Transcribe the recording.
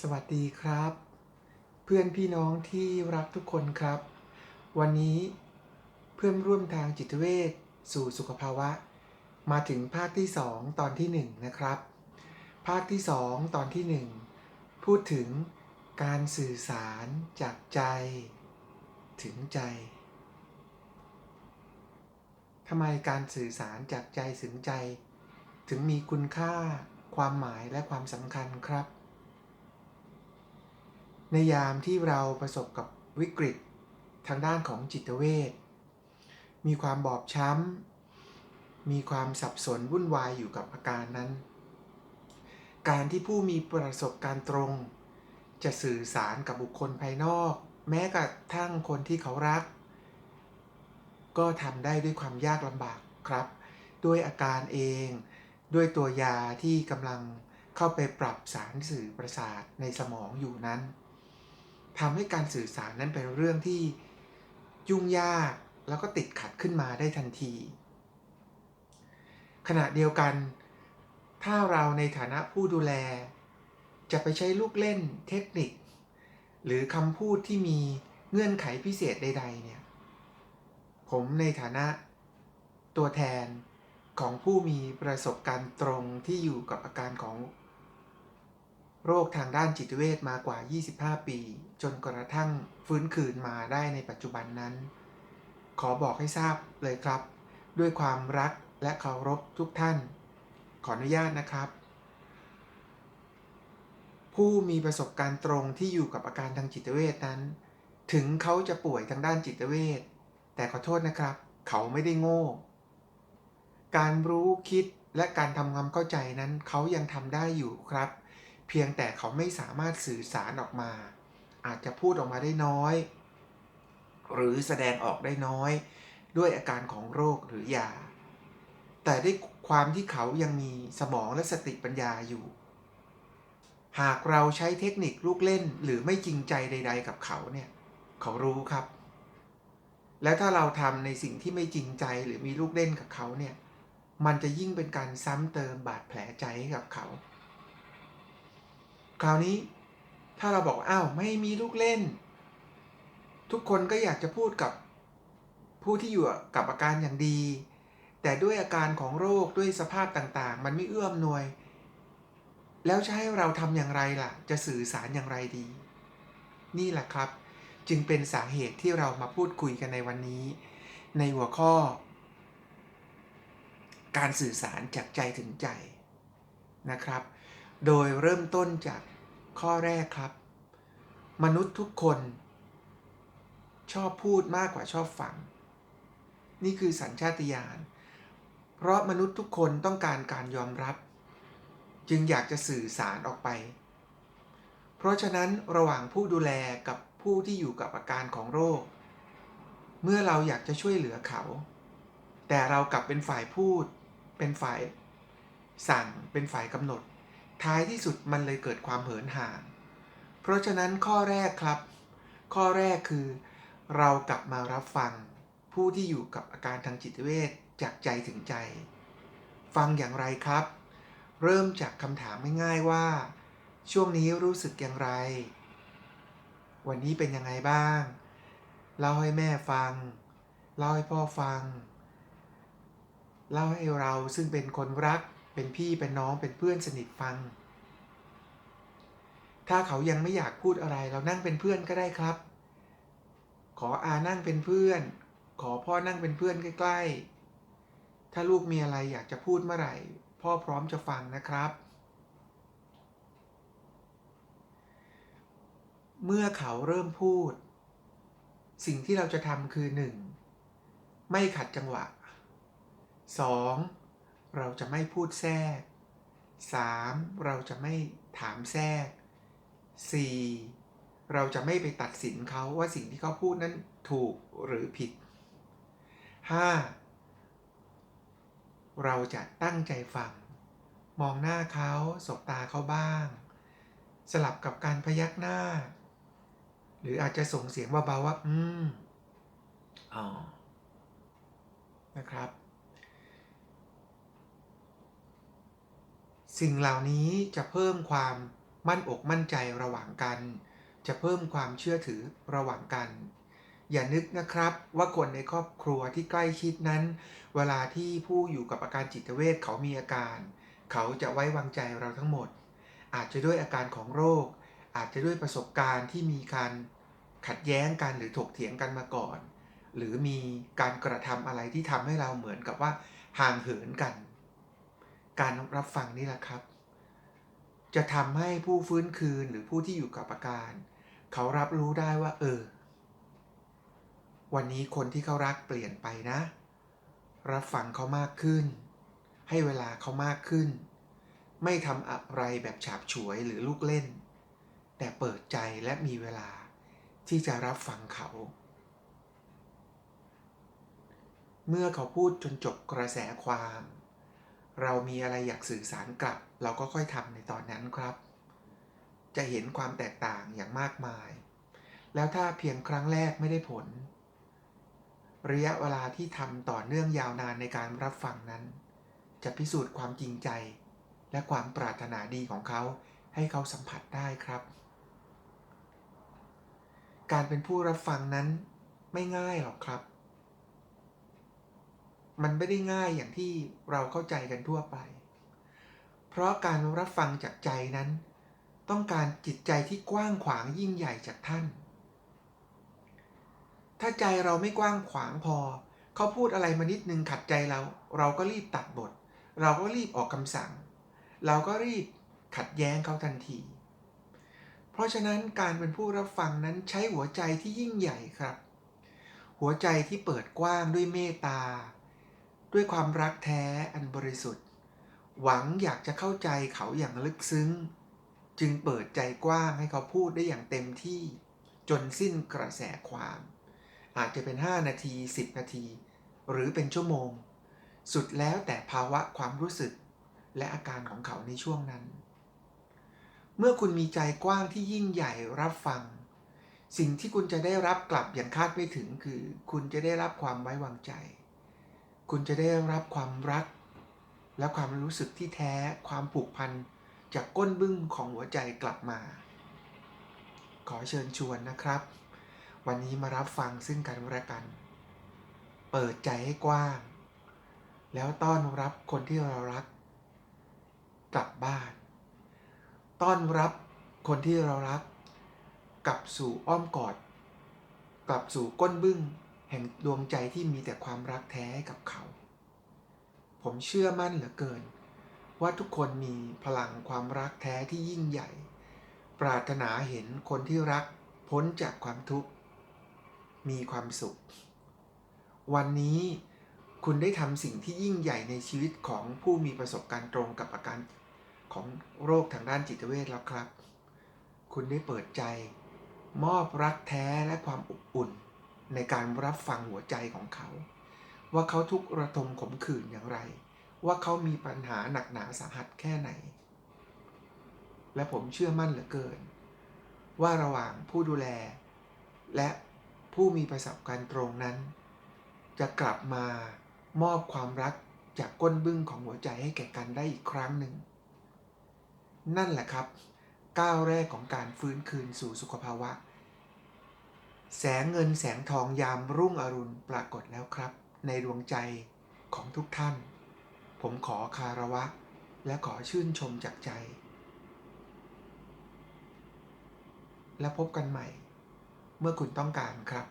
สวัสดีครับ เพื่อนพี่น้องที่รักทุกคนครับ วันนี้เพื่อนร่วมทางจิตเวชสู่สุขภาวะ มาถึงภาคที่ 2 ตอนที่ 1 นะครับ ภาคที่ 2 ตอนที่ 1 พูดถึงการสื่อสารจากใจ ถึงใจทำไมการสื่อสารจากใจถึงใจ ถึงมีคุณค่า ความหมายและความสำคัญครับ ในยามที่เราประสบกับวิกฤตทางด้านของจิตเวชมีความบอบช้ำ มีความสับสนวุ่นวายอยู่กับอาการนั้น การที่ผู้มีประสบการณ์ตรง จะสื่อสารกับบุคคลภายนอก แม้กระทั่งคนที่เขารัก ก็ทำได้ด้วยความยากลำบากครับ ด้วยอาการเอง ด้วยตัวยาที่กำลังเข้าไปปรับสารสื่อประสาทในสมองอยู่นั้น ทำให้การสื่อสารนั้นเป็นเรื่องที่ยุ่งยากแล้วก็ติดขัดขึ้นมาได้ทันที ขณะเดียวกัน ถ้าเราในฐานะผู้ดูแล จะไปใช้ลูกเล่นเทคนิค หรือคำพูดที่มีเงื่อนไขพิเศษใด ๆ เนี่ย ผมในฐานะตัวแทนของผู้มีประสบการณ์ตรงที่อยู่กับอาการของ โรคทางด้านจิตเวชมากว่า 25 ปี จนกระทั่งฟื้นคืนมาได้ในปัจจุบันนั้น ขอบอกให้ทราบเลยครับ ด้วยความรักและเคารพทุกท่าน ขออนุญาตนะครับ ผู้มีประสบการณ์ตรงที่อยู่กับอาการทางจิตเวชนั้น ถึงเขาจะป่วยทางด้านจิตเวชแต่ขอโทษนะครับ เขาไม่ได้โง่ การรู้คิดและการทำความเข้าใจนั้นเขายังทำได้อยู่ครับ พียงแต่เขาไม่สามารถสื่อสารออกมา อาจจะพูดออกมาได้น้อย หรือแสดงออกได้น้อย ด้วยอาการของโรคหรือยา แต่ด้วยความที่เขายังมีสมองและสติปัญญาอยู่ หากเราใช้เทคนิคลูกเล่นหรือไม่จริงใจใด ๆ กับเขาเนี่ย เขารู้ครับ แล้วถ้าเราทำในสิ่งที่ไม่จริงใจหรือมีลูกเล่นกับเขาเนี่ย มันจะยิ่งเป็นการซ้ำเติมบาดแผลใจให้กับเขา คราวนี้ถ้าเราบอกอ้าวไม่มีลูกเล่น ทุกคนก็อยากจะพูดกับผู้ที่อยู่กับอาการอย่างดี แต่ด้วยอาการของโรคด้วยสภาพต่างๆ มันไม่เอื้อมหน่วย แล้วจะให้เราทำอย่างไรล่ะ จะสื่อสารอย่างไรดี นี่แหละครับ จึงเป็นสาเหตุที่เรามาพูดคุยกันในวันนี้ ในหัวข้อ การสื่อสารจากใจถึงใจนะครับ โดยเริ่มต้นจากข้อแรกครับ มนุษย์ทุกคน ชอบพูดมากกว่าชอบฟัง นี่คือสัญชาตญาณ เพราะมนุษย์ทุกคนต้องการการยอมรับ จึงอยากจะสื่อสารออกไป เพราะฉะนั้นระหว่างผู้ดูแลกับผู้ที่อยู่กับอาการของโรค เมื่อเราอยากจะช่วยเหลือเขา แต่เรากลับเป็นฝ่ายพูด เป็นฝ่ายสั่ง เป็นฝ่ายกำหนด ท้ายที่สุดมันเลยเกิดความเหินห่าง เพราะฉะนั้นข้อแรกครับ ข้อแรกคือ เรากลับมารับฟัง ผู้ที่อยู่กับอาการทางจิตเวชจากใจถึงใจ ฟังอย่างไรครับ เริ่มจากคำถามง่ายๆว่า ช่วงนี้รู้สึกอย่างไร วันนี้เป็นยังไงบ้าง เล่าให้แม่ฟัง เล่าให้พ่อฟัง เล่าให้เราซึ่งเป็นคนรัก เป็นพี่เป็นน้องเป็นเพื่อนสนิทฟัง ถ้าเขายังไม่อยากพูดอะไรเรานั่งเป็นเพื่อนก็ได้ครับ ขออานั่งเป็นเพื่อน ขอพ่อนั่งเป็นเพื่อนใกล้ๆ ถ้าลูกมีอะไรอยากจะพูดเมื่อไหร่ พ่อพร้อมจะฟังนะครับ เมื่อเขาเริ่มพูด สิ่งที่เราจะทำคือ 1. ไม่ขัดจังหวะ 2. เราจะไม่พูดแทรก 3. เราจะไม่ถามแทรก 4. เราจะไม่ไปตัดสินเขาว่าสิ่งที่เขาพูดนั้นถูกหรือผิด 5. เราจะตั้งใจฟัง มองหน้าเขาสบตาเขาบ้าง สลับกับการพยักหน้า หรืออาจจะส่งเสียงเบาๆว่า อืม อ๋อ นะครับ สิ่งเหล่านี้จะเพิ่มความมั่นอกมั่นใจระหว่างกัน จะเพิ่มความเชื่อถือระหว่างกัน อย่านึกนะครับว่าคนในครอบครัวที่ใกล้ชิดนั้น เวลาที่ผู้อยู่กับอาการจิตเวชเขามีอาการ เขาจะไว้วางใจเราทั้งหมด อาจจะด้วยอาการของโรค อาจจะด้วยประสบการณ์ที่มีการขัดแย้งกันหรือถกเถียงกันมาก่อน หรือมีการกระทำอะไรที่ทำให้เราเหมือนกับว่าห่างเหินกัน การรับฟังนี่แหละครับ จะทำให้ผู้ฟื้นคืนหรือผู้ที่อยู่กับอาการ เขารับรู้ได้ว่า เออ วันนี้คนที่เขารักเปลี่ยนไปนะ รับฟังเขามากขึ้น ให้เวลาเขามากขึ้น ไม่ทำอะไรแบบฉาบฉวยหรือลูกเล่น แต่เปิดใจและมีเวลาที่จะรับฟังเขา เมื่อเขาพูดจนจบกระแสความ เรามีอะไรอยากสื่อสารกลับ เราก็ค่อยทำในตอนนั้นครับ จะเห็นความแตกต่างอย่างมากมาย แล้วถ้าเพียงครั้งแรกไม่ได้ผล ระยะเวลาที่ทำต่อเนื่องยาวนานในการรับฟังนั้น จะพิสูจน์ความจริงใจ และความปรารถนาดีของเขาให้เขาสัมผัสได้ครับ การเป็นผู้รับฟังนั้นไม่ง่ายหรอกครับ มันไม่ได้ง่ายอย่างที่เราเข้าใจกันทั่วไป เพราะการรับฟังจากใจนั้น ต้องการจิตใจที่กว้างขวางยิ่งใหญ่จากท่าน ถ้าใจเราไม่กว้างขวางพอ เขาพูดอะไรมานิดนึงขัดใจเรา เราก็รีบตัดบท เราก็รีบออกคำสั่ง เราก็รีบขัดแย้งเขาทันที เพราะฉะนั้นการเป็นผู้รับฟังนั้นใช้หัวใจที่ยิ่งใหญ่ครับ หัวใจที่เปิดกว้างด้วยเมตตา ด้วยความรักแท้อันบริสุทธิ์ หวังอยากจะเข้าใจเขาอย่างลึกซึ้ง จึงเปิดใจกว้างให้เขาพูดได้อย่างเต็มที่ จนสิ้นกระแสความ อาจจะเป็น 5 นาที 10 นาที หรือเป็นชั่วโมง สุดแล้วแต่ภาวะความรู้สึก และอาการของเขาในช่วงนั้น เมื่อคุณมีใจกว้างที่ยิ่งใหญ่รับฟัง สิ่งที่คุณจะได้รับกลับอย่างคาดไม่ถึงคือ คุณจะได้รับความไว้วางใจ คุณจะได้รับความรัก และความรู้สึกที่แท้ความผูกพันจากก้นบึ้งของหัวใจกลับมา ขอเชิญชวนนะครับ วันนี้มารับฟังซึ่งกันและกัน เปิดใจให้กว้าง แล้วต้อนรับคนที่เรารัก กลับบ้าน ต้อนรับคนที่เรารัก กลับสู่อ้อมกอด กลับสู่ก้นบึ้ง แห่งดวงใจที่มีแต่ความรักแท้กับเขา ผมเชื่อมั่นเหลือเกิน ว่าทุกคนมีพลังความรักแท้ที่ยิ่งใหญ่ ปรารถนาเห็นคนที่รักพ้นจากความทุกข์ มีความสุข วันนี้คุณได้ทำสิ่งที่ยิ่งใหญ่ในชีวิตของผู้มีประสบการณ์ตรงกับอาการของโรคทางด้านจิตเวชแล้วครับ คุณได้เปิดใจ มอบรักแท้และความอบอุ่น ในการรับฟังหัวใจของเขา ว่าเขาทุกข์ระทมขมขื่นอย่างไร ว่าเขามีปัญหาหนักหนาสาหัสแค่ไหน และผมเชื่อมั่นเหลือเกิน ว่าระหว่างผู้ดูแล และผู้มีประสบการณ์ตรงนั้น จะกลับมามอบความรักจากก้นบึ้งของหัวใจให้แก่กันได้อีกครั้งหนึ่ง นั่นแหละครับ ก้าวแรกของการฟื้นคืนสู่สุขภาวะ แสงเงินแสงทองยามรุ่งอรุณปรากฏแล้วครับ ในดวงใจของทุกท่าน ผมขอคารวะ และขอชื่นชมจากใจ และพบกันใหม่ เมื่อคุณต้องการครับ